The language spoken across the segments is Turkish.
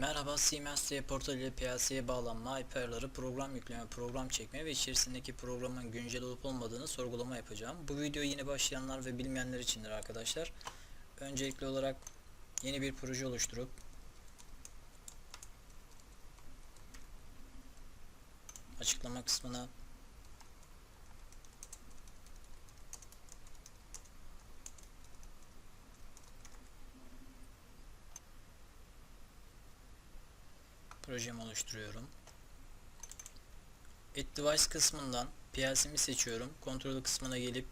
Merhaba Siemens diye portal ile PLC'ye bağlanma, ayarları, program yükleme, program çekme ve içerisindeki programın güncel olup olmadığını sorgulama yapacağım. Bu video yeni başlayanlar ve bilmeyenler içindir arkadaşlar. Öncelikli olarak yeni bir proje oluşturup açıklama kısmına projemi oluşturuyorum. Add Device kısmından PLC'mi seçiyorum. Kontrol kısmına gelip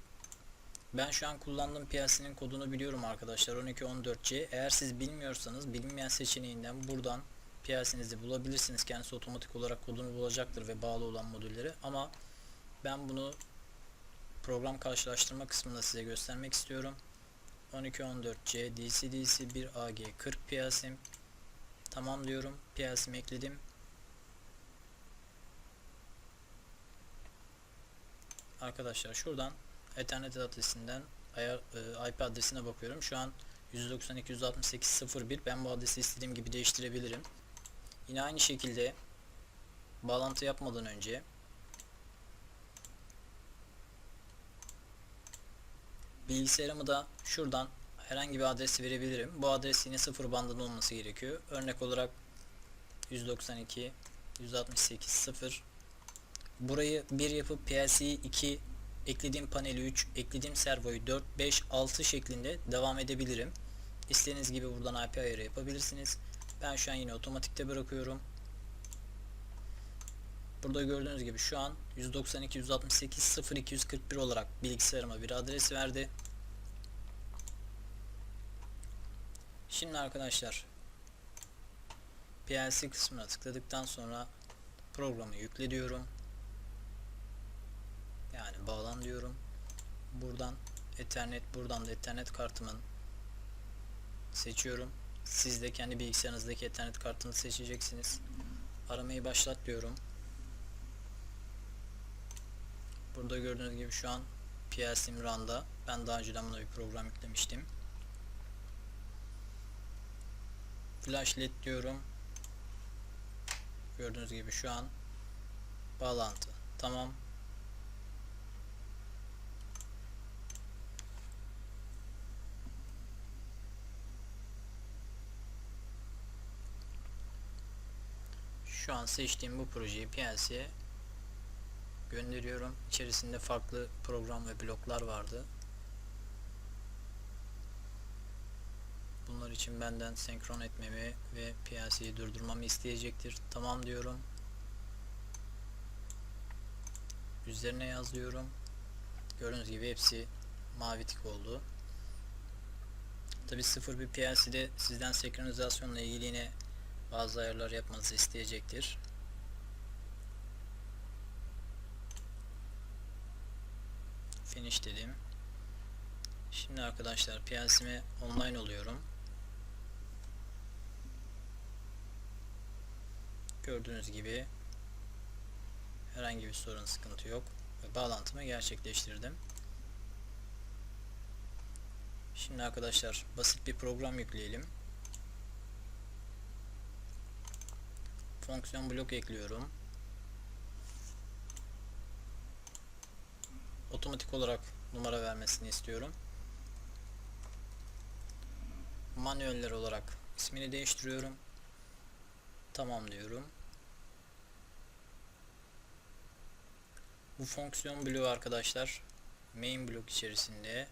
ben şu an kullandığım PLC'nin kodunu biliyorum arkadaşlar 1214C. Eğer siz bilmiyorsanız bilinmeyen seçeneğinden buradan PLC'nizi bulabilirsiniz. Kendisi otomatik olarak kodunu bulacaktır ve bağlı olan modülleri. Ama ben bunu program karşılaştırma kısmında size göstermek istiyorum. 1214C DC-DC 1AG 40 PLC'm Tamam diyorum. PLC'mi ekledim. Arkadaşlar şuradan Ethernet adresinden ayar, e, IP adresine bakıyorum. Şu an 192.168.01 ben bu adresi istediğim gibi değiştirebilirim. Yine aynı şekilde bağlantı yapmadan önce bilgisayarımı da şuradan herhangi bir adres verebilirim. Bu adres yine sıfır bandında olması gerekiyor. Örnek olarak 192 168 0 Burayı 1 yapıp PLC'yi 2 eklediğim paneli 3 eklediğim servoyu 4 5 6 şeklinde devam edebilirim. İstediğiniz gibi buradan IP ayarı yapabilirsiniz. Ben şu an yine otomatikte bırakıyorum. Burada gördüğünüz gibi şu an 192 168 0 241 olarak bilgisayarıma bir adres verdi. Şimdi arkadaşlar PLC kısmına tıkladıktan sonra programı yükle diyorum. Yani bağlan diyorum. Buradan Ethernet, buradan da Ethernet kartımın seçiyorum. Siz de kendi bilgisayarınızdaki Ethernet kartını seçeceksiniz. Aramayı başlat diyorum. Burada gördüğünüz gibi şu an PLC'm RAN'da. Ben daha önceden buna bir program yüklemiştim. Flash diyorum. Gördüğünüz gibi şu an bağlantı. Tamam. Şu an seçtiğim bu projeyi PLC'ye gönderiyorum. İçerisinde farklı program ve bloklar vardı. Bunlar için benden senkron etmemi ve PLC'yi durdurmamı isteyecektir. Tamam diyorum. Üzerine yazıyorum. Gördüğünüz gibi hepsi mavi tik oldu. Tabi sıfır bir PLC'de sizden senkronizasyonla ilgili yine bazı ayarlar yapmanızı isteyecektir. Finish dedim. Şimdi arkadaşlar PLC'me online oluyorum. Gördüğünüz gibi herhangi bir sorun sıkıntı yok ve bağlantımı gerçekleştirdim. Şimdi arkadaşlar basit bir program yükleyelim. Fonksiyon blok ekliyorum. Otomatik olarak numara vermesini istiyorum. Manueller olarak ismini değiştiriyorum. Tamam diyorum. Bu fonksiyon bloğu arkadaşlar main blok içerisinde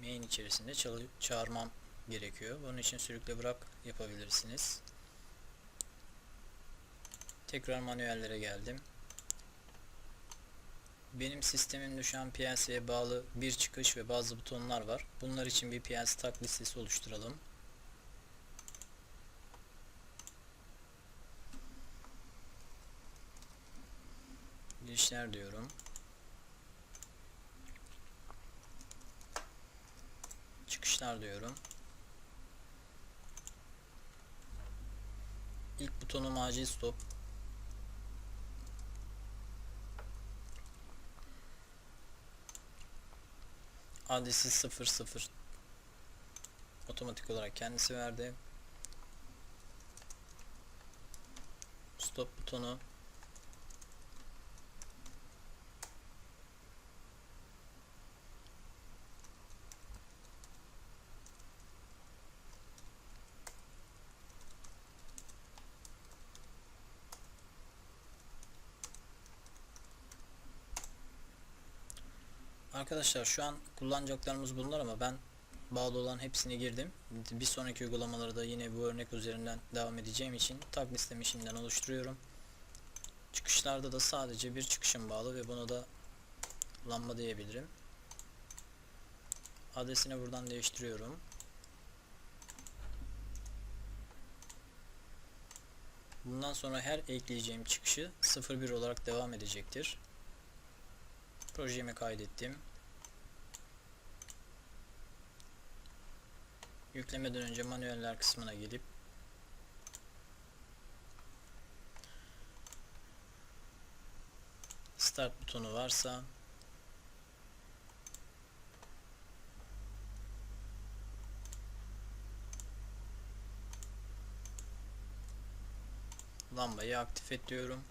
main içerisinde çağırmam gerekiyor. Bunun için sürükle bırak yapabilirsiniz. Tekrar manuellere geldim. Benim sistemimde şu an PLC'ye bağlı bir çıkış ve bazı butonlar var. Bunlar için bir PLC tak listesi oluşturalım. Girişler diyorum. Çıkışlar diyorum. İlk butonum acil stop. adresi 00 otomatik olarak kendisi verdi. stop butonu Arkadaşlar şu an kullanacaklarımız bunlar ama ben bağlı olan hepsini girdim. Bir sonraki uygulamaları da yine bu örnek üzerinden devam edeceğim için tag listemi şimdiden oluşturuyorum. Çıkışlarda da sadece bir çıkışım bağlı ve buna da lamba diyebilirim. Adresini buradan değiştiriyorum. Bundan sonra her ekleyeceğim çıkışı 01 olarak devam edecektir. Projemi kaydettim. Yüklemeden önce manueller kısmına gelip Start butonu varsa lambayı aktif et diyorum.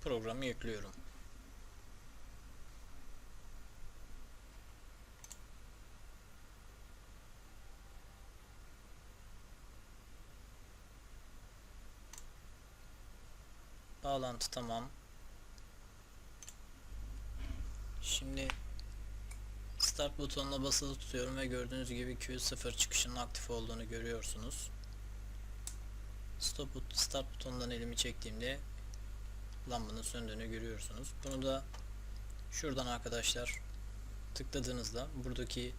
Programı yüklüyorum. Bağlantı tamam. Şimdi Start butonuna basılı tutuyorum ve gördüğünüz gibi Q0 çıkışının aktif olduğunu görüyorsunuz. Stop but Start butonundan elimi çektiğimde lambanın söndüğünü görüyorsunuz. Bunu da şuradan arkadaşlar tıkladığınızda buradaki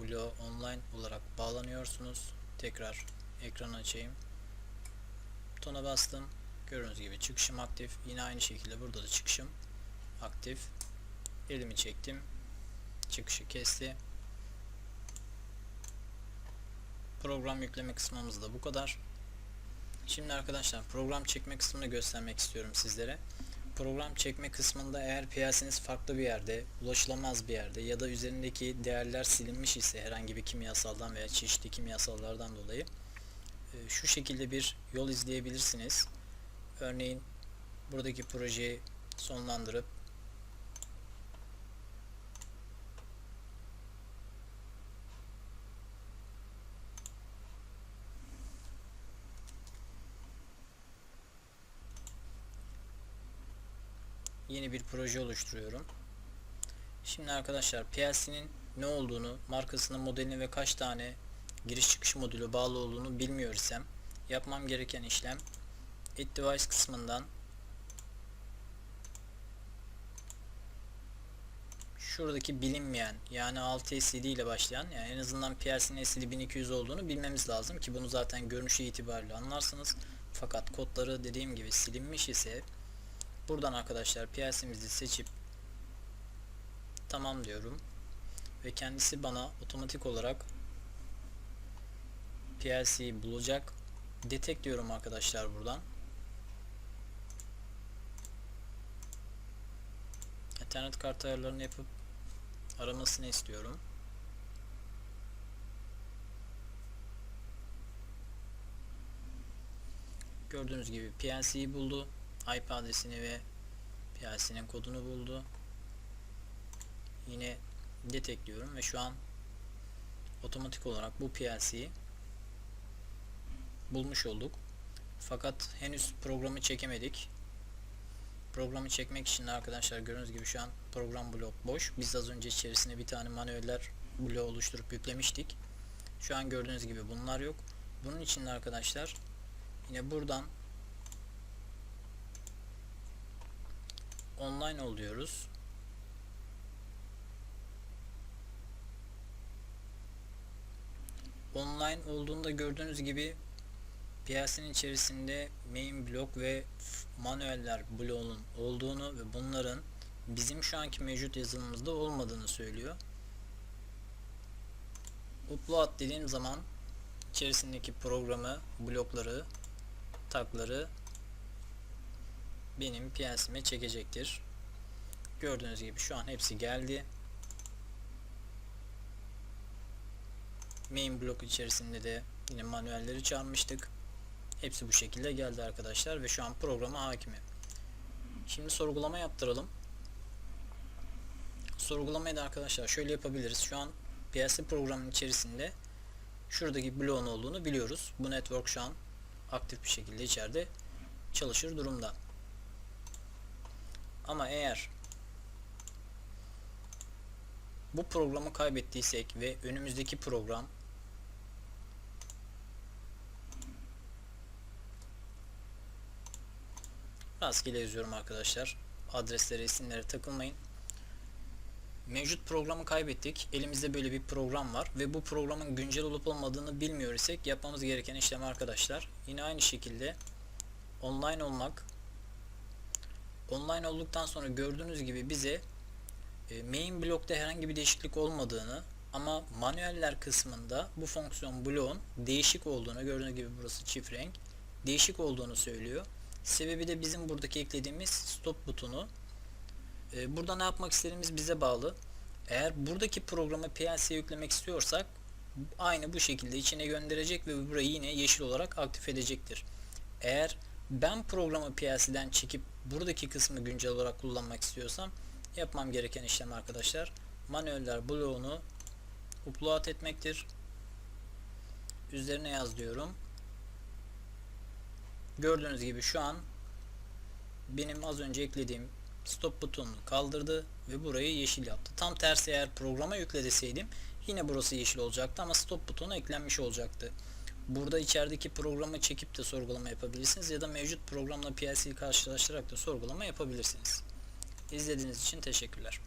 bloğa online olarak bağlanıyorsunuz. Tekrar ekran açayım. Butona bastım. Gördüğünüz gibi çıkışım aktif. Yine aynı şekilde burada da çıkışım aktif. Elimi çektim. Çıkışı kesti. Program yükleme kısmımız da bu kadar. Şimdi arkadaşlar program çekme kısmını göstermek istiyorum sizlere. Program çekme kısmında eğer piyaseniz farklı bir yerde, ulaşılamaz bir yerde ya da üzerindeki değerler silinmiş ise herhangi bir kimyasaldan veya çeşitli kimyasallardan dolayı e, şu şekilde bir yol izleyebilirsiniz. Örneğin buradaki projeyi sonlandırıp yeni bir proje oluşturuyorum. Şimdi arkadaşlar PLC'nin ne olduğunu, markasının, modelini ve kaç tane giriş çıkış modülü bağlı olduğunu bilmiyor isem yapmam gereken işlem Add Device kısmından şuradaki bilinmeyen yani 6 SSD ile başlayan yani en azından PLC'nin SSD 1200 olduğunu bilmemiz lazım ki bunu zaten görünüşü itibariyle anlarsınız. Fakat kodları dediğim gibi silinmiş ise buradan arkadaşlar PLC'mizi seçip tamam diyorum ve kendisi bana otomatik olarak PLC'yi bulacak. Detect diyorum arkadaşlar buradan. Ethernet kart ayarlarını yapıp aramasını istiyorum. Gördüğünüz gibi PLC'yi buldu. IP adresini ve PLC'nin kodunu buldu. Yine detect diyorum ve şu an otomatik olarak bu PLC'yi bulmuş olduk. Fakat henüz programı çekemedik. Programı çekmek için de arkadaşlar gördüğünüz gibi şu an program blok boş. Biz az önce içerisine bir tane manueller bloğu oluşturup yüklemiştik. Şu an gördüğünüz gibi bunlar yok. Bunun için de arkadaşlar yine buradan online oluyoruz. Online olduğunda gördüğünüz gibi PLC'nin içerisinde main blok ve manueller bloğunun olduğunu ve bunların bizim şu anki mevcut yazılımımızda olmadığını söylüyor. Upload dediğim zaman içerisindeki programı, blokları, takları benim PLC'me çekecektir. Gördüğünüz gibi şu an hepsi geldi. main blok içerisinde de yine manuelleri çağırmıştık. Hepsi bu şekilde geldi arkadaşlar ve şu an programa hakimim. Şimdi sorgulama yaptıralım. Sorgulamayı da arkadaşlar şöyle yapabiliriz. Şu an PLC programının içerisinde şuradaki bloğun olduğunu biliyoruz. Bu network şu an aktif bir şekilde içeride çalışır durumda. Ama eğer bu programı kaybettiysek ve önümüzdeki program rastgele yazıyorum arkadaşlar. Adreslere, isimlere takılmayın. Mevcut programı kaybettik. Elimizde böyle bir program var ve bu programın güncel olup olmadığını bilmiyor isek yapmamız gereken işlem arkadaşlar. Yine aynı şekilde online olmak. Online olduktan sonra gördüğünüz gibi bize e, main blokta herhangi bir değişiklik olmadığını ama manueller kısmında bu fonksiyon bloğun değişik olduğunu gördüğünüz gibi burası çift renk değişik olduğunu söylüyor. Sebebi de bizim buradaki eklediğimiz stop butonu. E, burada ne yapmak istediğimiz bize bağlı. Eğer buradaki programı PLC'ye yüklemek istiyorsak aynı bu şekilde içine gönderecek ve burayı yine yeşil olarak aktif edecektir. Eğer ben programı PLC'den çekip buradaki kısmı güncel olarak kullanmak istiyorsam yapmam gereken işlem arkadaşlar manueller bloğunu upload etmektir. Üzerine yaz diyorum. Gördüğünüz gibi şu an benim az önce eklediğim stop butonunu kaldırdı ve burayı yeşil yaptı. Tam tersi eğer programa yükle deseydim yine burası yeşil olacaktı ama stop butonu eklenmiş olacaktı. Burada içerideki programı çekip de sorgulama yapabilirsiniz ya da mevcut programla PLC'yi karşılaştırarak da sorgulama yapabilirsiniz. İzlediğiniz için teşekkürler.